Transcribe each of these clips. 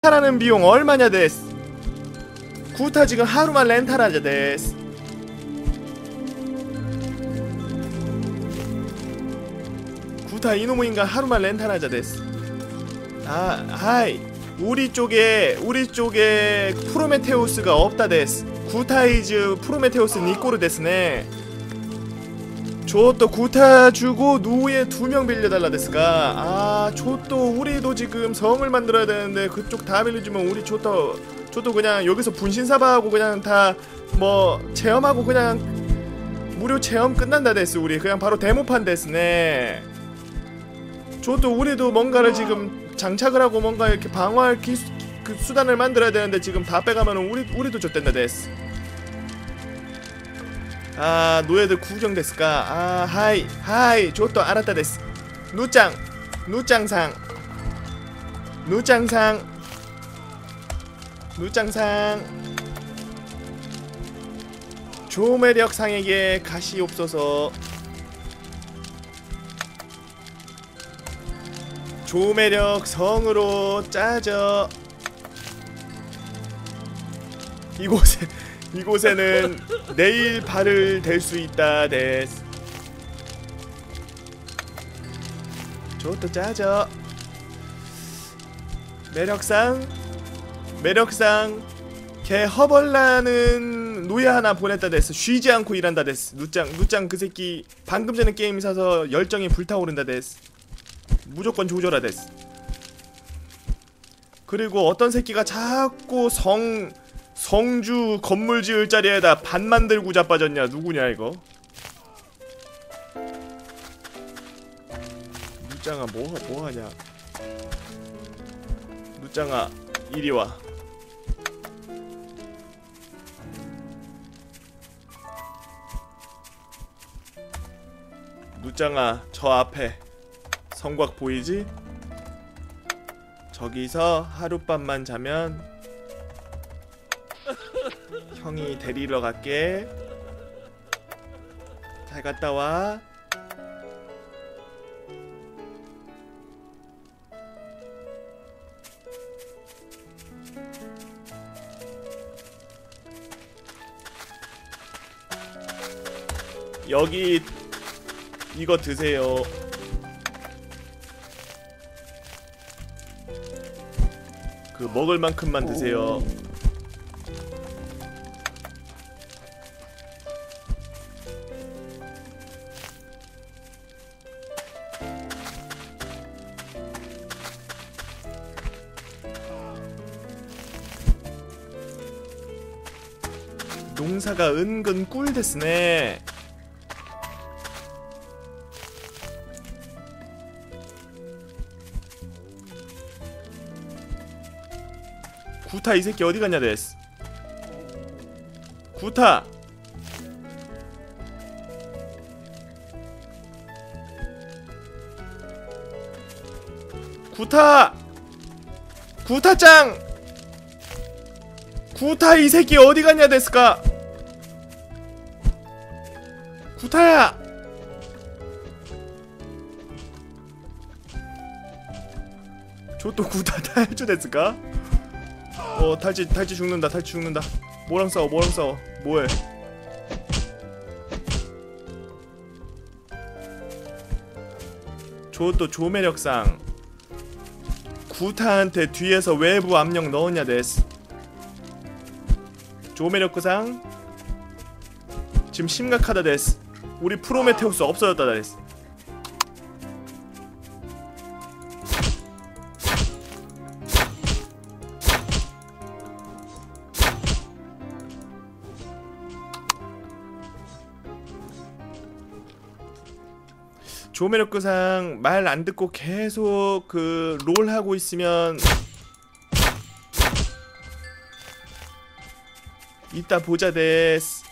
렌탈하는 비용 얼마냐 데스. 구타 지금 하루만 렌탈하자 데스. 구타 인간 하루만 렌탈하자 데스. 아 하이. 우리 쪽에 우리 쪽에 프로메테우스가 없다 데스. 구타이즈 프로메테우스 니꼬르 데스네 저또 구타 주고 누에 두명 빌려달라 데스가 아 저또 우리도 지금 성을 만들어야 되는데 그쪽 다 빌려주면 우리 저또 저도 그냥 여기서 분신사바하고 그냥 다 뭐 체험하고 그냥 무료 체험 끝난다 데스 우리. 그냥 바로 데모판 데스네. 저도 우리도 뭔가를 지금 장착을 하고 뭔가 이렇게 방어할 기수, 그 수단을 만들어야 되는데 지금 다 빼가면은 우리 우리도 좆된다 데스 아 노예들 구경 데스까? 아 하이 하이 저또 알았다 데스 누짱 누짱상. 누짱상. 누짱상. 조매력상에게 가시옵소서. 조매력 성으로 짜져. 이곳에 이곳에는 내일 발을 댈 수 있다 데스 저것도 짜져 매력상 매력상 개 허벌나는 노예 하나 보냈다 데스 쉬지 않고 일한다 데스 누짱 누짱 그 새끼 방금 전에 게임 사서 열정이 불타오른다 데스 무조건 조져라 데스 그리고 어떤 새끼가 자꾸 성 성주 건물 지을 자리에다 반 만들고 자빠졌냐? 누구냐 이거? 누짱아 뭐 뭐하냐? 누짱아 이리와. 누짱아 저 앞에 성곽 보이지? 저기서 하룻밤만 자면 형이 데리러 갈게. 잘 갔다 와. 여기 이거 드세요. 그 먹을 만큼만 드세요 농사가 은근 꿀 됐으네. 구타 이 새끼 어디 갔냐 데스? 구타! 구타! 구타짱! 구타 이 새끼 어디 갔냐 데스까 구타야 저또 구타 탈주 데스까? 어 탈지 탈지 죽는다 탈지 죽는다. 뭐랑 싸워 뭐랑 싸워? 뭐해? 저또 조매력상. 구타한테 뒤에서 외부 압력 넣었냐 데스? 조매력구상? 지금 심각하다 데스 우리 프로메테우스 없어졌다 데스. 조매력구상 말 안 듣고 계속 그 롤 하고 있으면 이따 보자 데스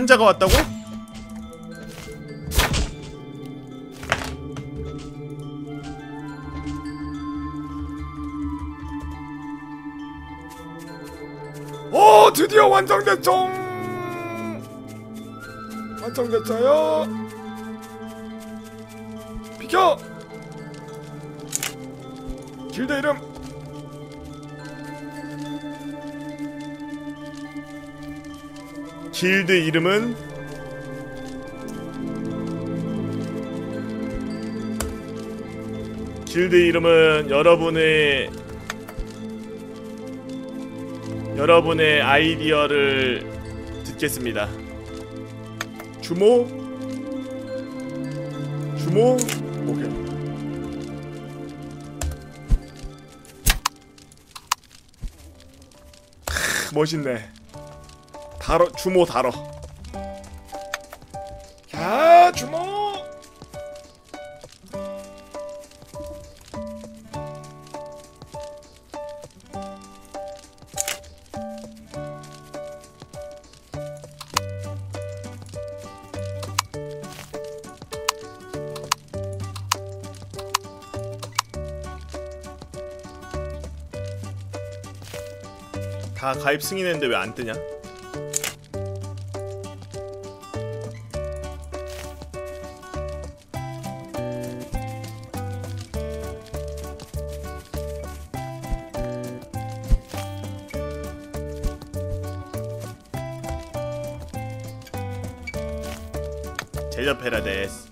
판자가 왔다고? 오 드디어 완성됐죠 완성됐어요. 비켜! 길드 이름 길드 이름은 길드 이름은 여러분의 여러분의 아이디어를 듣겠습니다. 주모 주모 오케이. 크, 멋있네. 다뤄 주모 다뤄. 야 주모. 다 가입 승인했는데 왜 안 뜨냐? 제접해라 데스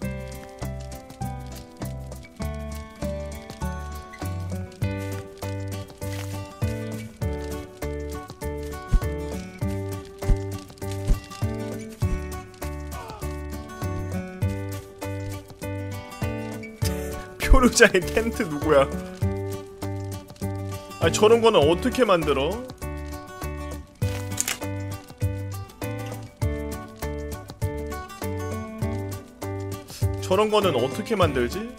표류자의 텐트 누구야? 아 저런 거는 어떻게 만들어? 저런 거는 어떻게 만들지?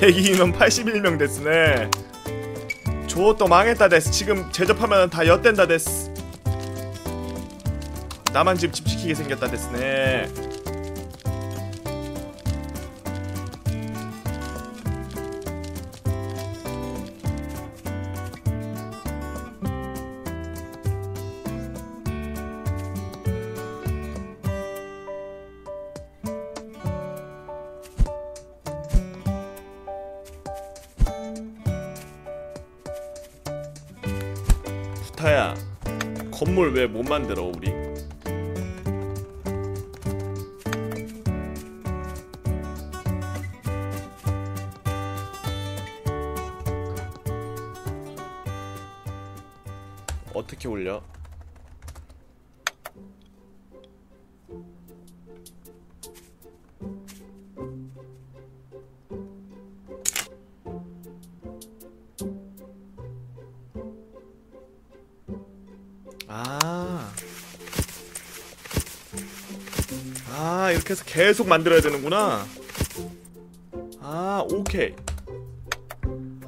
대기 인원 81명 됐으네. 저또 망했다 됐어. 지금 제접하면 다 엿된다 됐어. 나만 집 지키게 생겼다 됐네. 타야 건물 왜 못 만들어 우리? 이렇게 해서 계속 만들어야 되는구나. 아, 오케이.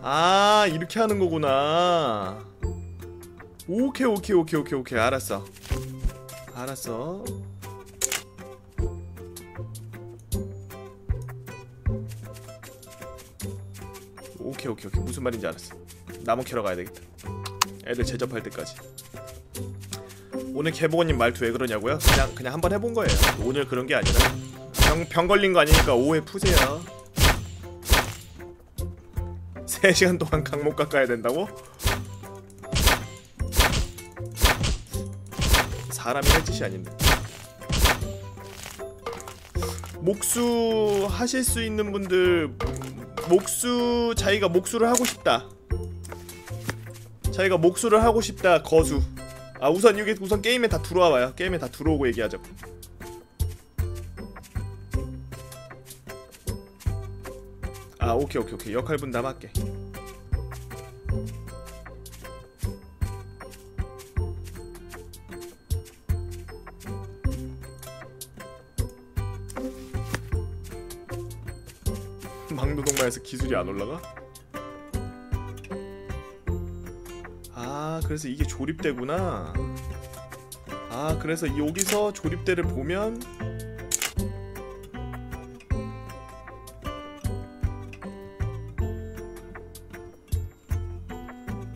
아, 이렇게 하는 거구나. 오케이, 오케이, 오케이, 오케이, 오케이. 알았어. 알았어. 오케이, 오케이, 오케이. 무슨 말인지 알았어. 나무 캐러 가야 되겠다. 애들 제접할 때까지. 오늘 개보건님 말투 왜 그러냐고요? 그냥 그냥 한번 해본 거예요. 오늘 그런 게 아니라 병, 병 걸린 거 아니니까 오해 푸세요. 3시간 동안 강목 깎아야 된다고? 사람이 할 짓이 아닌데. 목수 하실 수 있는 분들 목수 자기가 목수를 하고 싶다. 자기가 목수를 하고 싶다. 거수. 아 우선 이게 우선 게임에 다 들어와 봐요. 게임에 다 들어오고 얘기하자고. 아 오케이 오케이 오케이 역할 분담 할게. 막노동마에서 기술이 안 올라가? 그래서 이게 조립대구나. 아 그래서 여기서 조립대를 보면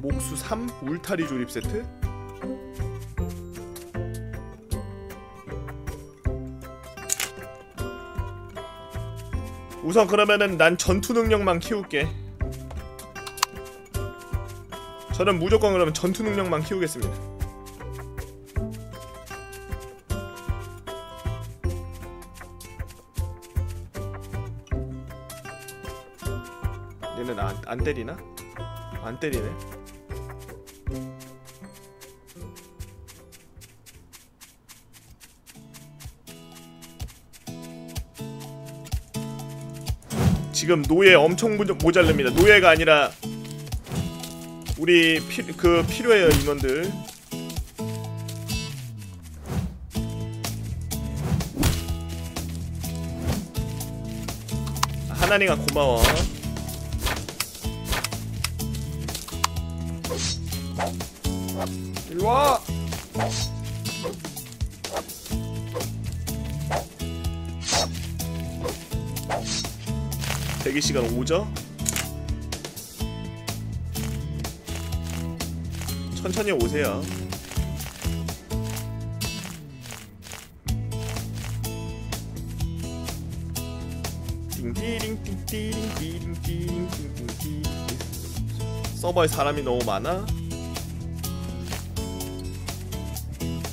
목수 3 울타리 조립 세트? 우선 그러면은 난 전투 능력만 키울게. 저는 무조건 그러면 전투 능력만 키우겠습니다. 얘는 안, 안 때리나? 안 때리네. 지금 노예 엄청 모- 모자릅니다. 노예가 아니라 우리 피, 그 필요해요 인원들. 하나님아 고마워. 일로 와. 대기 시간 5죠? 천천히 오세요. 서버에 사람이 너무 많아?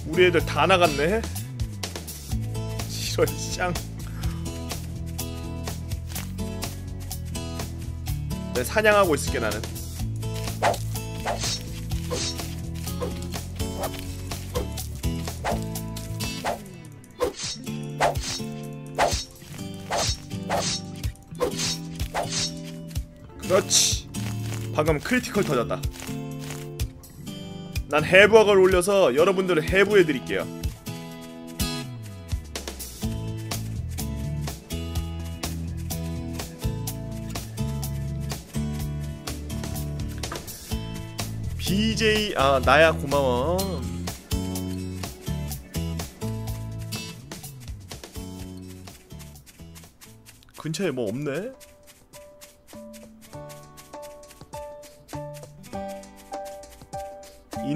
우리 애들 다 나갔네? 싫어 쌍내 사냥하고 있을게 나는 그렇지. 방금 크리티컬 터졌다. 난 해부학을 올려서 여러분들을 해부해 드릴게요. BJ 아 나야 고마워. 근처에 뭐 없네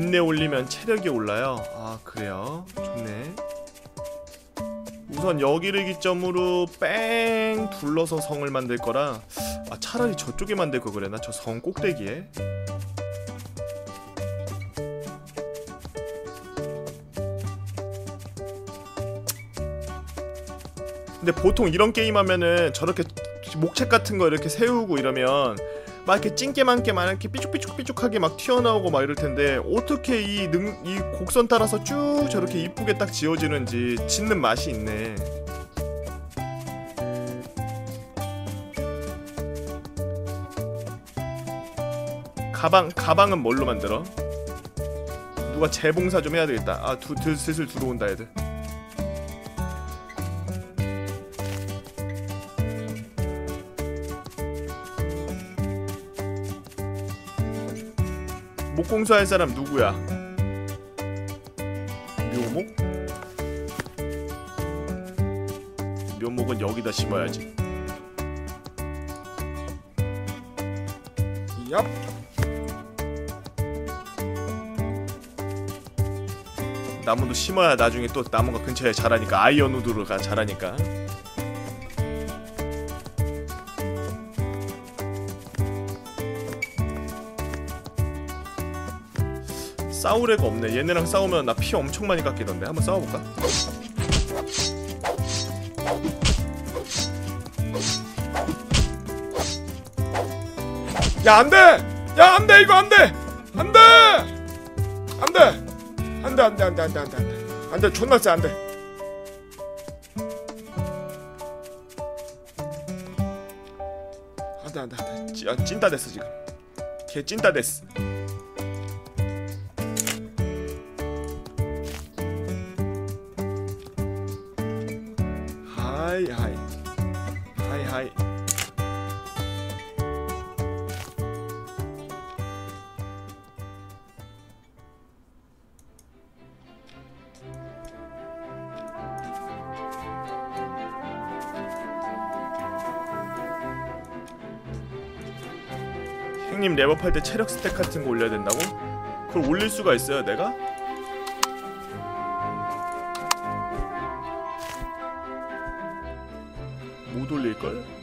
인내 올리면 체력이 올라요. 아 그래요? 좋네. 우선 여기를 기점으로 뺑 둘러서 성을 만들 거라. 아 차라리 저쪽에 만들 거 그래나? 저 성 꼭대기에. 근데 보통 이런 게임 하면은 저렇게 목책 같은 거 이렇게 세우고 이러면 막 이렇게 찐게만게 막 이렇게 삐죽삐죽삐죽하게 막 튀어나오고 막 이럴 텐데 어떻게 이 능 이 곡선 따라서 쭉 저렇게 이쁘게 딱 지어지는지 짓는 맛이 있네. 가방 가방은 뭘로 만들어? 누가 재봉사 좀 해야 되겠다. 아, 두, 들, 슬슬 들어온다 애들. 공소할 사람 누구야? 묘목? 묘목은 여기다 심어야지. 얍. 나무도 심어야 나중에 또 나무가 근처에 자라니까 아이언 우드가 자라니까. 싸울 애가 없네. 얘네랑 싸우면 나 피 엄청 많이 깎이던데. 한번 싸워볼까? 야 안돼! 야 안돼 이거 안돼! 안돼! 안돼! 안돼 안돼 안돼 안돼 안돼 안돼 안돼 존나 세 안돼 안돼 안돼 안돼 찐- 아, 찐따 됐어 지금 걔 찐따 됐어 랩업할 때 체력 스택 같은 거 올려야 된다고? 그걸 올릴 수가 있어요 내가? 못 올릴걸?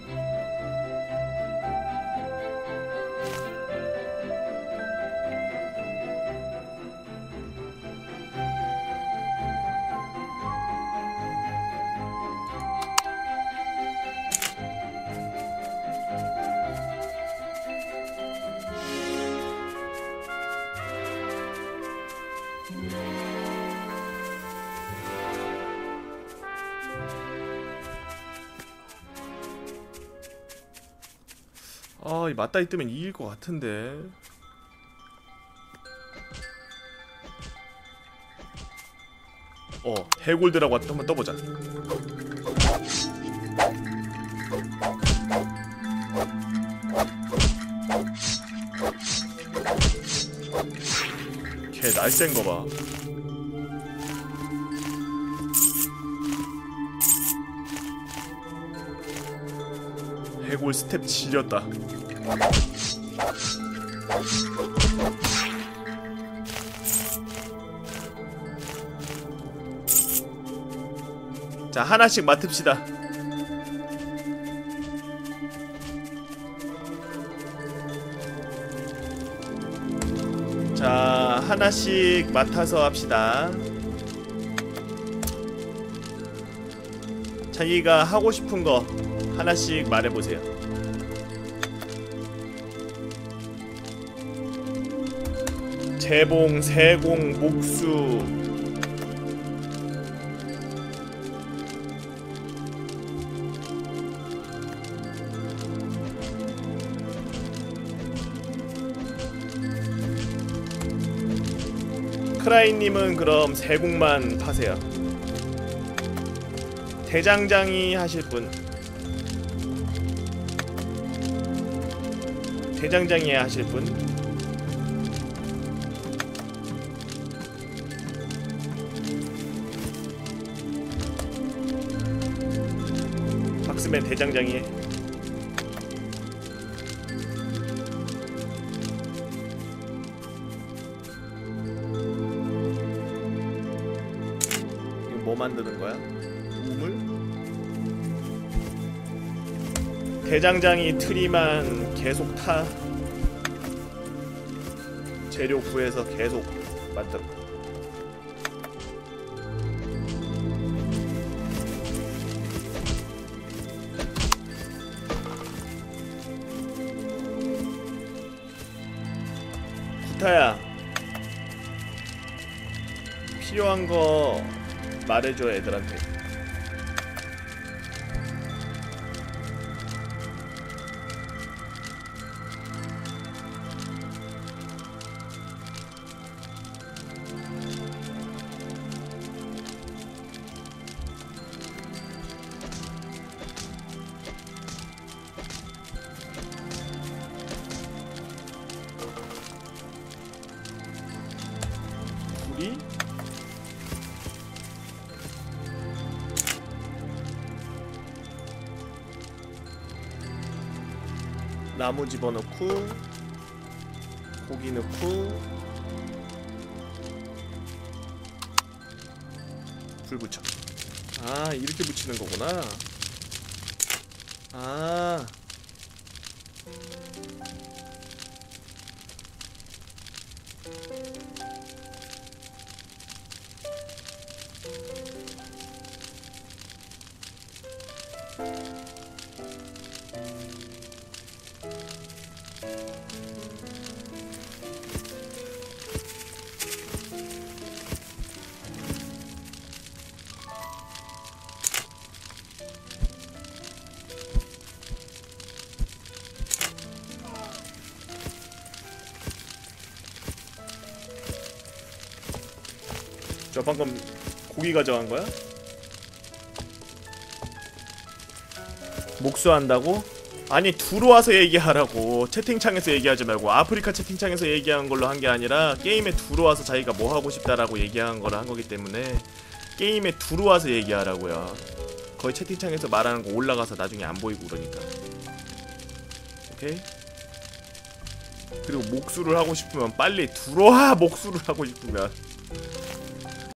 아 이 맞다이 뜨면 이길 것 같은데. 어 해골드라고 한번 떠보자. 걔 날쌘 거 봐 해골 스텝 지렸다. 자 하나씩 맡읍시다. 자 하나씩 맡아서 합시다. 자기가 하고 싶은 거 하나씩 말해보세요. 재봉, 세공, 목수. 크라이님은 그럼 세공만 파세요. 대장장이 하실 분 대장장이 하실 분 박스맨 대장장이 해 이거 뭐 만드는 거야? 우물? 대장장이 트리만 계속 타. 재료 구해서 계속 만들어. 구타야 필요한 거 말해줘 애들한테 나무 집어넣고 고기 넣고 불 붙여. 아 이렇게 붙이는 거구나. 아 저 방금 고기 가져간 거야? 목수한다고? 아니 들어와서 얘기하라고 채팅창에서 얘기하지 말고 아프리카 채팅창에서 얘기한 걸로 한 게 아니라 게임에 들어와서 자기가 뭐 하고 싶다라고 얘기한 거를 한 거기 때문에 게임에 들어와서 얘기하라고요 거의 채팅창에서 말하는 거 올라가서 나중에 안 보이고 그러니까 오케이? 그리고 목수를 하고 싶으면 빨리 들어와 목수를 하고 싶으면